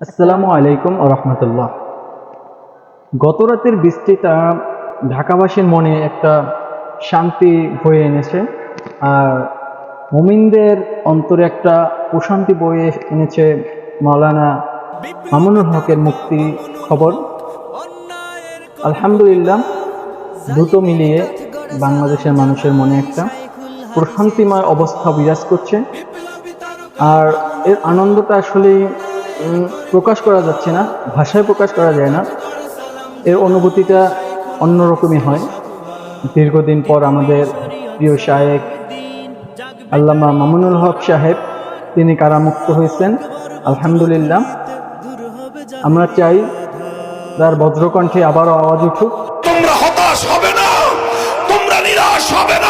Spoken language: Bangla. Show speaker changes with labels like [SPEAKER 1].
[SPEAKER 1] আসসালামু আলাইকুম রহমতুল্লাহ। গত রাতের বৃষ্টিটা ঢাকাবাসীর মনে একটা শান্তি বয়ে এনেছে আর মুমিনদের অন্তরে একটা প্রশান্তি বয়ে এনেছে মাওলানা মামুনুল হকের মুক্তি খবর। আলহামদুলিল্লাহ দ্রুত মিলিয়ে বাংলাদেশের মানুষের মনে একটা প্রশান্তিময় অবস্থা বিরাজ করছে। আর এর আনন্দটা আসলে উম, প্রকাশ করা যাচ্ছে না, ভাষায় প্রকাশ করা যায় না। এর অনুভূতিটা অন্যরকমই হয়। দীর্ঘদিন পর আমাদের প্রিয় শায়েক আল্লামা মামুনুল হক সাহেব, তিনি কারামুক্ত হয়েছেন, আলহামদুলিল্লাহ। আমরা চাই তার বজ্রকণ্ঠে আবারও আওয়াজ উঠুক।
[SPEAKER 2] তোমরা হতাশ হবে না, তোমরা নিরাশ হবে না।